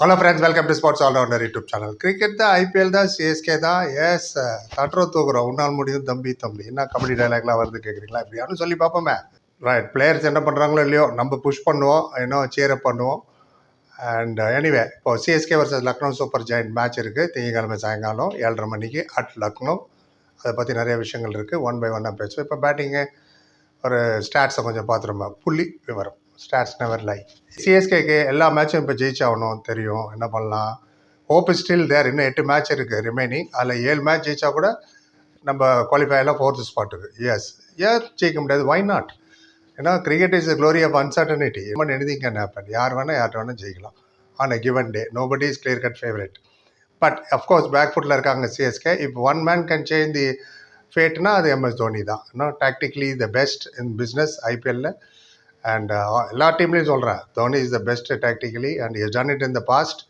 Hello friends welcome to sports allrounder YouTube channel cricket தான் IPL தான் CSK தான். S தட்டுற தூக்குறோம். உன்னால் முடியும் தம்பி தம்பி. என்ன கபடி டைலாக்லாம் வருது கேட்குறீங்களா இப்படியானு சொல்லி பார்ப்போமே. ரைட் பிளேயர்ஸ் என்ன பண்ணுறாங்களோ இல்லையோ நம்ம புஷ் பண்ணுவோம் இன்னும் சேரப் பண்ணுவோம். அண்ட் எனிவே uh, இப்போ CSK versus Lucknow super giant match இருக்குது திங்கக்கிழமை சாயங்காலம் ஏழரை மணிக்கு அட் லக்னோ அதை பற்றி நிறைய விஷயங்கள் இருக்குது ஒன் பை ஒன்னாக பேசுவோம். இப்போ பேட்டிங்கு ஒரு ஸ்டாட்ஸை கொஞ்சம் பார்த்துருமா? புள்ளி விவரம். ஸ்டாட்ஸ் நெவர் லை சிஎஸ்கேக்கு எல்லா மேட்சும் இப்போ ஜெயிச்சாகணும் தெரியும். என்ன பண்ணலாம்? ஹோப் ஸ்டில் தேர் இன்னும் எட்டு மேட்ச் இருக்குது ரிமைனிங் அதில் ஏழு மேட்ச் ஜெயிச்சா கூட நம்ம குவாலிஃபையெல்லாம் ஃபோர்த் ஸ்பாட்டுக்கு எஸ் ஏன் ஜெயிக்க முடியாது. வை நாட் ஏன்னா cricket is glory of uncertainty என்ன எனிதிங் கேன் ஹேப்பன் யார் வேணால் யார்கிட்ட வேணால் ஜெயிக்கலாம். On a given day nobody is clear cut favourite but of course back ஃபுட்டில் இருக்காங்க சிஎஸ்கே இப்போ one man can change the ஃபேட்னா அது எம்எஸ் தோனி. தான் இன்னும் tactically the best in business ஐபிஎல்ல அண்ட் uh, எல்லா டீம்லேயும் சொல்கிறேன் Dhoni is the best tactically and is done it in the past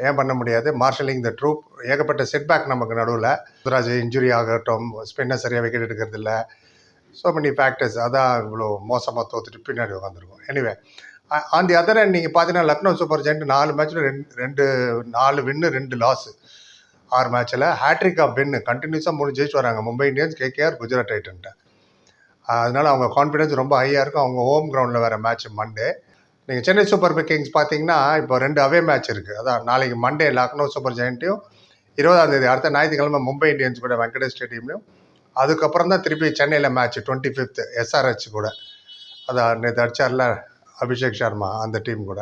ஏன் பண்ண முடியாது? மார்ஷலிங் த ட்ரூப் ஏகப்பட்ட செட்பேக் நமக்கு நடுவில். ருத்ராஜ் இன்ஜுரி ஆகட்டும் ஸ்பின்னர் சரியாக விக்கெட் எடுக்கிறது இல்லை. ஸோ மெனி ஃபேக்டர்ஸ் அதான் இவ்வளோ மோசமாக தோத்துட்டு பின்னாடி உட்காந்துருக்கோம் anyway on the other and நீங்கள் பார்த்தீங்கன்னா லக்னோ சூப்பர் ஜெயிண்ட் நாலு மேட்ச்சில் ரெண்டு ரெண்டு நாலு வின்னு ரெண்டு லாஸு ஆறு மேட்ச்சில் ஹேட்ரிக் ஆஃப் வின்னு கண்டினியூஸாக மூணு ஜெயிச்சு வராங்க. மும்பை இந்தியன்ஸ் கேகேஆர் குஜராத் டைட்டன்ட்ட அதனால் அவங்க கான்ஃபிடன்ஸ் ரொம்ப ஹையாக இருக்கும். அவங்க ஹோம் கிரவுண்டில் வேறு மேட்ச் மண்டே நீங்கள் சென்னை சூப்பர் கிங்ஸ் பார்த்தீங்கன்னா இப்போ ரெண்டு அவே மேட்ச் இருக்குது அதான் நாளைக்கு மண்டே லக்னோ சூப்பர் ஜெயண்ட்டையும் இருபதாம் தேதி அடுத்த ஞாயிற்றுக்கிழமை மும்பை இந்தியன்ஸ் கூட வெங்கடேஷ் ஸ்டேடியம்லையும் அதுக்கப்புறம் தான் திருப்பி சென்னையில் மேட்ச் டுவெண்ட்டி ஃபிஃப்த் எஸ்ஆர்ஹெச் கூட. அதான் நேற்று அடிச்சார்ல அபிஷேக் சர்மா அந்த டீம் கூட.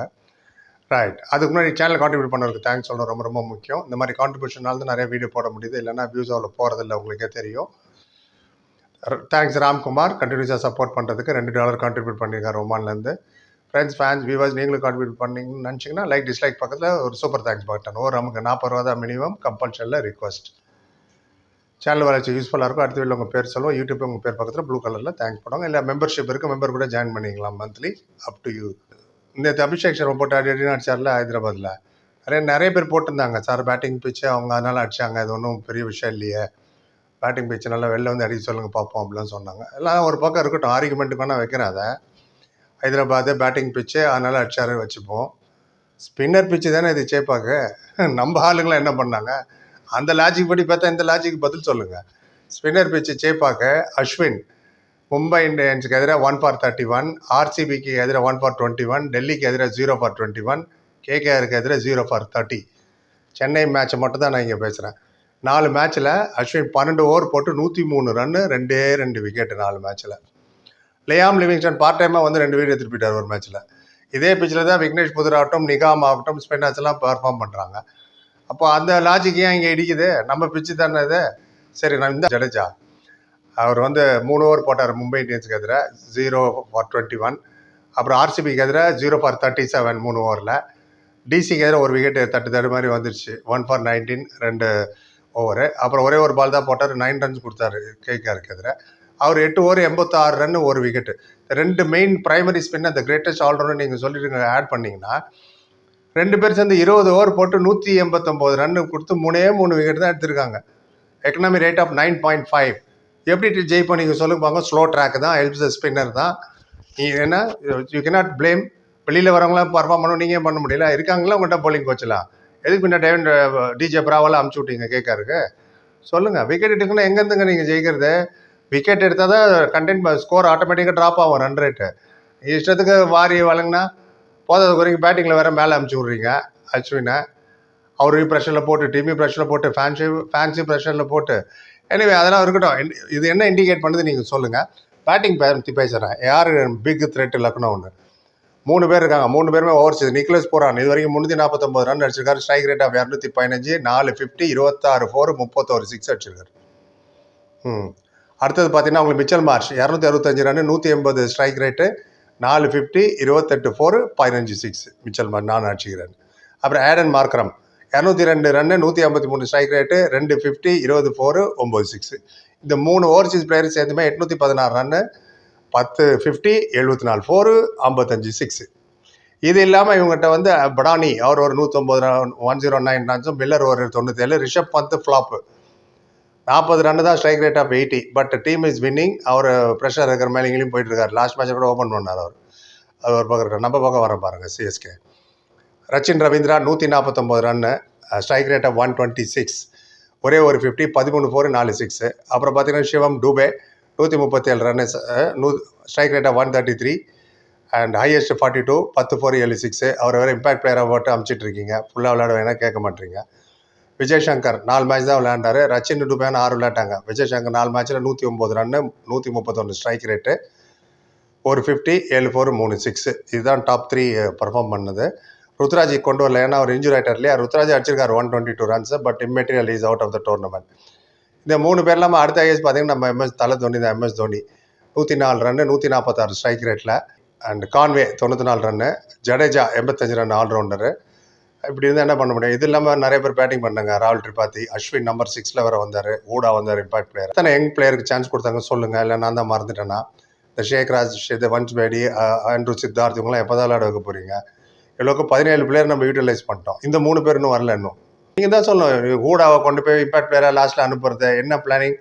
ரைட் அதுக்கு முன்னாடி சேனல் கான்ட்ரிபியூட் பண்ணுறதுக்கு தேங்க்ஸ் சொல்லணும். ரொம்ப ரொம்ப முக்கியம். இந்த மாதிரி கான்ட்ரிபியூஷனால தான் நிறைய வீடியோ போட முடியுது. இல்லைன்னா வியூஸ் அவ்வளோ போகிறதில்ல உங்களுக்கே தெரியும். தேங்க்ஸ் ராம்குமார் கண்டினியூஸாக சப்போர்ட் பண்ணுறதுக்கு ரெண்டு டாலர் கான்ட்ரிபியூட் பண்ணியிருக்காரு ஒமான்லேருந்து ஃப்ரெண்ட்ஸ் ஃபேன்ஸ் வியூவர்ஸ் நீங்களும் கான்ட்ரிபியூட் பண்ணிங்கன்னு நினச்சிங்கன்னா லைக் டிஸ்லைக் பக்கத்தில் ஒரு சூப்பர் தேங்க்ஸ் பட்டன் ஒரு நமக்கு நாற்பது ரூபா தான் மினிமம் கம்பல்ஷனில் ரிக்வஸ்ட் சேனல் வளர்ச்சி யூஸ்ஃபுல்லாக இருக்கும். அடுத்த வீட்டில் உங்கள் பேர் சொல்லுவோம். யூடியூப் உங்கள் பேர் பக்கத்தில் ப்ளூ கலரில் தேங்க்ஸ் பண்ணுவாங்க இல்லை மெம்பர்ஷிப் இருக்குது மெம்பர் கூட ஜாயின் பண்ணிக்கலாம். மந்த்லி அப் டு யூ இந்த அபிஷேக் சர்மா போட்டு அடி அடினு அடிச்சார்ல ஹைதராபாத்தில் நிறைய நிறைய பேர் போட்டிருந்தாங்க. சார் பேட்டிங் பிச்சு அவங்க அதனால் அடிச்சாங்க. அது ஒன்றும் பெரிய விஷயம் இல்லையே. பேட்டிங் பிச்சு நல்லா வெளில வந்து அடிக்க சொல்லுங்கள் பார்ப்போம் அப்படிலாம் சொன்னாங்க. எல்லாம் ஒரு பக்கம் இருக்கட்டும் ஆர்குமெண்ட்டுக்கு வேணால் வைக்கிறேன் அதை. ஹைதராபாத் பேட்டிங் பிச்சு அதனால் அடிச்சாரு வச்சுப்போம். ஸ்பின்னர் பிச்சு தானே இது சேப்பாக்கு? நம்ம ஆளுங்களாம் என்ன பண்ணாங்க? அந்த லாஜிக் படி பார்த்தா இந்த லாஜிக் பதில் சொல்லுங்கள் ஸ்பின்னர் பிச்சு சேப்பாக்க அஸ்வின் மும்பை இந்தியன்ஸுக்கு எதிராக ஒன் ஃபார் தேர்ட்டி ஒன் ஆர்சிபிக்கு எதிராக ஒன் ஃபார் டுவெண்ட்டி ஒன் டெல்லிக்கு எதிராக ஜீரோ ஃபார் டுவெண்ட்டி ஒன் கேகேஆருக்கு எதிராக ஜீரோ ஃபார் தேர்ட்டி சென்னை மேட்ச்சை மட்டும் தான் நான் இங்கே பேசுகிறேன் நாலு மேட்ச்சில் அஸ்வின் பன்னெண்டு ஓவர் போட்டு நூற்றி மூணு ரன்னு ரெண்டே ரெண்டு விக்கெட்டு நாலு மேட்ச்சில் லியாம் லிவிங்ஸ்டன் பார்ட் டைமாக வந்து ரெண்டு வீடு எடுத்துகிட்டு போயிட்டார் ஒரு மேட்ச்சில் இதே பிச்சில் தான் விக்னேஷ் புதர் ஆகட்டும் நிகாம் ஆகட்டும் ஸ்பின்னர்ஸ் எல்லாம் பெர்ஃபார்ம் பண்ணுறாங்க அப்போ அந்த லாஜிக் ஏன் இங்கே இடிக்குது? நம்ம பிச்சு தானே இது? சரி நான் இந்த ஜடேஜா அவர் வந்து மூணு ஓவர் போட்டார் மும்பை இந்தியன்ஸுக்கு எதிராக ஜீரோ ஃபார் டுவெண்ட்டி ஒன் அப்புறம் ஆர்சிபிக்கு எதிராக ஜீரோ ஃபார் தேர்ட்டி செவன் மூணு ஓவரில் டிசிக்கு எதிராக ஒரு விக்கெட் தட்டு தடு மாதிரி வந்துருச்சு. ஒன் ஃபார் நைன்டீன் ரெண்டு ஓவரு அப்புறம் ஒரே ஒரு பால் தான் போட்டார். நைன் ரன்ஸ் கொடுத்தாரு கேகேஆருக்கு எதிராக அவர் எட்டு ஓவர் எண்பத்தாறு ரன் ஒரு விக்கெட்டு ரெண்டு மெயின் பிரைமரி ஸ்பின் அந்த கிரேட்டஸ்ட் ஆல்ரவுண்டர் நீங்கள் சொல்லிட்டு ஆட் பண்ணிங்கன்னா ரெண்டு பேர் சேர்ந்து இருபது ஓவர் போட்டு நூற்றி எண்பத்தொம்போது ரன் கொடுத்து மூணே மூணு விக்கெட் தான் எடுத்திருக்காங்க. Economy rate of nine point five எப்படி ஜெயிப்போம் நீங்கள் சொல்லுங்க பாங்க ஸ்லோ ட்ராக் தான் ஹெல்ப்ஸ் ஸ்பின்னர் தான். நீ என்ன யூ கே நாட் பிளேம் வெளியில் வரவங்களாம் பர்ஃபார்ம் பண்ணணும் நீங்கள் பண்ண முடியல? இருக்காங்களா உங்கள்கிட்ட போலிங் கோச்சலாம் எதுக்கு பின்ன டேவன் டிஜே பிராவெல்லாம் அமுச்சு விட்டீங்க கேட்காருக்கு சொல்லுங்கள் விக்கெட் எடுக்குன்னா எங்கேருந்துங்க நீங்கள் ஜெயிக்கிறது? விக்கெட் எடுத்தால் தான் கண்டென்ட் ஸ்கோர் ஆட்டோமேட்டிக்காக ட்ராப் ஆகும் ரன் ரேட்டு இஷ்டத்துக்கு வாரி வழங்கினா போதாத குறைக்கு பேட்டிங்கில் வேறு மேலே அமுச்சு விட்றீங்க அஸ்வினை. அவரையும் ப்ரெஷரில் போட்டு டீமையும் ப்ரெஷரில் போட்டு ஃபேன்ஷி ஃபேன்ஸி ப்ரெஷரில் போட்டு. எனிவே அதெல்லாம் இருக்கட்டும். இது என்ன இண்டிகேட் பண்ணுது நீங்கள் சொல்லுங்கள் பேட்டிங் பற்றி பேசுகிறேன் யார் பிக் த்ரெட் லக்னோன்னு மூணு பேர் இருக்காங்க. மூணு பேருமே ஓவர்ஸ் நிக்லஸ் போகிறான் இது வரைக்கும் முந்நூற்றி நாற்பத்தொம்பது ரன் அடிச்சிருக்காரு. ஸ்ட்ரைக் ரேட் ஆஃப் இரநூத்தி பதினஞ்சு நாலு ஃபிஃப்டி இருபத்தாறு ஃபோர் முப்பத்தோரு சிக்ஸ் அடிச்சிருக்காரு. ம். அடுத்தது பார்த்தீங்கன்னா உங்களுக்கு மிச்சல் மார்ச் இரநூத்தி அறுபத்தஞ்சு ரன் நூற்றி எண்பது ஸ்ட்ரைக் ரேட்டு நாலு ஃபிஃப்டி இருபத்தெட்டு ஃபோர் பதினஞ்சு சிக்ஸ் மிச்சல் மார்ச் நான் அடிச்சுக்கிறேன். அப்புறம் ஆடன் மார்க்ரம் இரநூத்தி ரெண்டு ரன்னு நூற்றி ஐம்பத்தி மூணு ஸ்ட்ரைக் ரேட்டு ரெண்டு ஃபிஃப்டி இருபது ஃபோர் ஒம்பது சிக்ஸு இந்த மூணு ஓவர்சீஸ் பிளேயர் சேர்ந்துமே எட்நூற்றி பதினாறு ரன்னு பத்து ஃபிஃப்டி எழுபத்தி நாலு ஃபோரு ஐம்பத்தஞ்சு சிக்ஸு இது இல்லாமல் இவங்ககிட்ட வந்து படானி அவர் ஒரு நூற்றொம்பது ரன் ஒன் ஜீரோ நைன் ரன்ஸும் மில்லர் ஒரு தொண்ணூற்றேழு ரிஷப் பந்த் ஃப்ளாப்பு நாற்பது ரன் தான் strike rate of eighty but team is winning our pressure இருக்கிற மேலே எங்கேயும் போயிட்டு லாஸ்ட் மேட்ச் கூட ஓப்பன் பண்ணார் அவர். அது ஒரு பக்கம் இருக்கார். நம்ம பக்கம் வர பாருங்கள் சிஎஸ்கே ரச்சின் ரவீந்திரா நூற்றி நாற்பத்தொம்போது run strike rate of one twenty six ஒரே ஒரு ஃபிஃப்டி பதிமூணு ஃபோர் நாலு சிக்ஸு அப்புறம் பார்த்தீங்கன்னா சிவம் டூபே. நூற்றி முப்பத்தேழு ரன்னு நூ ஸ்ட்ரைக் ரேட்டாக one thirty three and highest forty two பத்து ஃபோர் ஏழு சிக்ஸு அவர் வேறு இம்பாக்ட் பிளேயராக போட்டு அமிச்சிட்ருக்கீங்க ஃபுல்லாக விளையாட வேணால் கேட்க மாட்டீங்க. விஜய் சங்கர் நாலு மேட்ச் தான் விளையாண்டார். ரச்சின் டுபேன் ஆறு விளையாட்டாங்க. விஜய் சங்கர் நாலு மேட்ச்சில் நூற்றி ஒம்பது ரன்னு நூற்றி முப்பத்தொன்று ஸ்ட்ரைக் ரேட்டு ஒரு ஃபிஃப்டி ஏழு ஃபோர் மூணு சிக்ஸு இதுதான் டாப் த்ரீ பர்ஃபார்ம் பண்ணது. ருத்ராஜி கொண்டு வரல. ஏன்னா அவர் இன்ஜுரி ஆகிட்டார் இல்லையா? ருத்ராஜ் அடிச்சிருக்காரு one twenty two runs but immaterial is out of the tournament இந்த மூணு பேர் இல்லாமல் அடுத்த ஐஎஸ் பார்த்தீங்கன்னா நம்ம எம்எஸ் தலை தோனி தான் எம்எஸ் தோனி. நூற்றி நாலு ரன்னு நூற்றி நாற்பத்தாறு ஸ்ட்ரைக் ரேட்டில் அண்ட் கான்வே தொண்ணூற்றி நாலு ரன்னு ஜடேஜா எண்பத்தஞ்சு ரன் ஆல்ரவுண்டரு இப்படி இருந்தால் என்ன பண்ண முடியும்? இது இல்லாமல் நிறைய பேர் பேட்டிங் பண்ணாங்க. ராகுல் திரிபாதி அஸ்வின் நம்பர் சிக்ஸில் வர வந்தார். ஊடா வந்தார் இம்பாக்ட் பிளேயர் அத்தனை யங் பிளேயருக்கு சான்ஸ் கொடுத்தாங்க சொல்லுங்கள் இல்லை நான் தான் மறந்துட்டேன்னா. இந்த ஷேக் ராஜ் ஷேத் வன்ஸ் பேடி அண்ட்ரு சித்தார்த் இவங்களாம் எப்போ தான் விளையாட வைக்க போகிறீங்க இவ்வளோக்கு பதினேழு பிளேயர் நம்ம யூட்டிலைஸ் பண்ணிட்டோம். இந்த மூணு பேர் இன்னும் வரல இன்னும். நீங்கள் தான் சொல்லணும். ஊடாவை கொண்டு போய் இம்பேக்ட் பிளேயராக லாஸ்ட்டில் அனுப்புறது என்ன பிளானிங்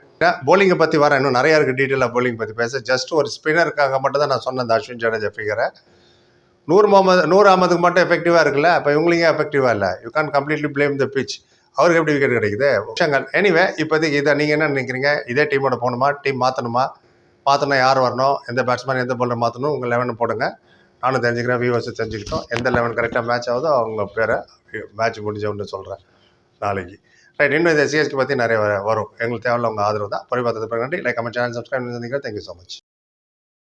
போலிங்கை பற்றி வர இன்னும் நிறையா இருக்குது டீட்டெயிலாக போலிங் பற்றி பேச. ஜஸ்ட் ஒரு ஸ்பின்னருக்காக மட்டும் தான் நான் சொன்னேன் அந்த அஸ்வின் ஜடேஜா ஃபிகரை நூறு முகமது நூறு அகமதுக்கு மட்டும் எஃபெக்டிவாக இருக்குல்ல? அப்போ இவங்களையும் எஃபெக்டிவாக இல்லை? You can completely blame the pitch அவருக்கு எப்படி விக்கெட் கிடைக்குது? விஷயங்கள். எனிவே இப்போதைக்கு இதை நீங்கள் என்ன நினைக்கிறீங்க? இதே டீமோட போகணுமா? டீம் மாற்றணுமா மாற்றினா யார் வரணும்? எந்த பேட்ஸ்மேன் எந்த பவுலர் மாற்றணும் உங்கள் லெவனை போடுங்க. நானும் தெரிஞ்சுக்கிறேன் வியூவர்ஸை தெரிஞ்சுக்கிட்டோம். எந்த லெவன் கரெக்டாக மேட்ச் ஆகுதோ அவங்க பேரை மேட்ச் முடிஞ்சவன்னு சொல்கிறேன் நாளைக்கு. ரைட் இன்னும் இந்த சிஎஸ்கே பற்றி நிறைய வரும். எங்களுக்கு தேவையில்ல உங்கள் ஆதரவு தான். பரிபாத்தது நன்றி. லைக் கமெண்ட் சேனல் சப்ஸ்கிரைப் பண்ணி தேங்க்யூ ஸோ மச்